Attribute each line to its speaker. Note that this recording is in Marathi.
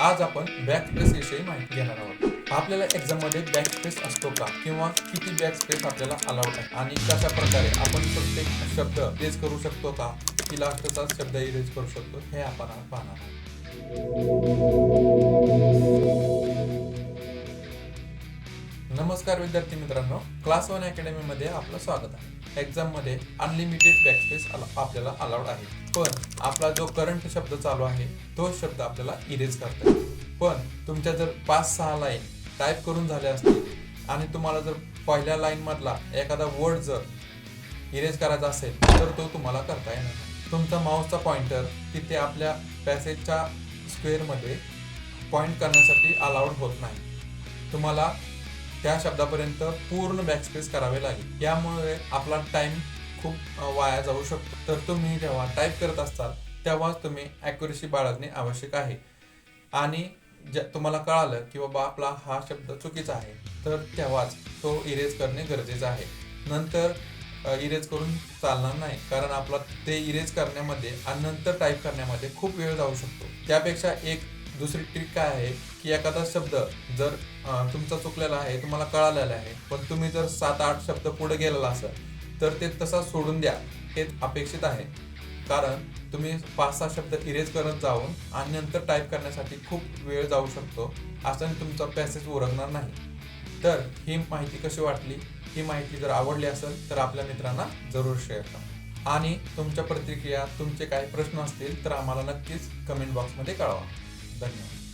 Speaker 1: आज आपण बॅकस्पेस विषयी माहिती घेणार आहोत. आपल्याला एक्झाममध्ये बॅकस्पेस असतो का? किंवा किती बॅक स्पेस आपल्याला अलाउड आहे? आणि कशा प्रकारे आपण प्रत्येक शब्द इरेज करू शकतो का? की लास्टचा शब्द इरेज करू शकतो? हे आपण पाहणार आहोत. नमस्कार विद्यार्थी मित्रांनो क्लास वन अकॅडमी मध्ये आपलं स्वागत आहे. एक्झाममध्ये अनलिमिटेड बॅकस्पेस आपल्याला अलाउड आहे. पण आपला जो करंट शब्द चालू आहे तो शब्द आपल्याला इरेज करता येईल. पण तुमच्या जर पाच सहा लाईन टाईप करून झाल्या असतील आणि तुम्हाला जर पहिल्या लाईन मधला एखादा वर्ड जर इरेज करायचा असेल तर तो तुम्हाला करता येणार तुमचा माऊसचा पॉइंटर तिथे आपल्या पॅसेजच्या स्क्वेअरमध्ये पॉइंट करण्यासाठी अलाउड होत नाही. तुम्हाला त्या शब्दापर्यंत पूर्ण बॅकस्पेस करावे लागेल. यामुळे आपला टाइम खूप वाया जाऊ शकतो. तर तुम्ही जेव्हा टाईप करत असताल तेव्हाच तुम्ही ॲक्युरेसी बाळगणे आवश्यक आहे. आणि ज्या तुम्हाला कळालं की बाबा आपला हा शब्द चुकीचा आहे तर तेव्हाच तो इरेज करणे गरजेचं आहे. नंतर इरेज करून चालणार नाही कारण आपला ते इरेज करण्यामध्ये आणि नंतर टाईप करण्यामध्ये खूप वेळ जाऊ शकतो. त्यापेक्षा एक दुसरी ट्रिक काय आहे की एखादा शब्द जर तुमचा चुकलेला आहे तुम्हाला कळालेला आहे पण तुम्ही जर सात आठ शब्द पुढे गेलेला असेल तर ते तसा सोडून द्या. हे अपेक्षित आहे. कारण तुम्ही पाच सहा शब्द इरेज करत जाऊन आणि नंतर टाईप करण्यासाठी खूप वेळ जाऊ शकतो असं तुमचा पॅसेज उरकणार नाही. तर ही माहिती कशी वाटली? ही माहिती जर आवडली असेल तर आपल्या मित्रांना जरूर शेअर करा. आणि तुमच्या प्रतिक्रिया तुमचे काही प्रश्न असतील तर आम्हाला नक्कीच कमेंट बॉक्समध्ये कळवा. धन्यवाद.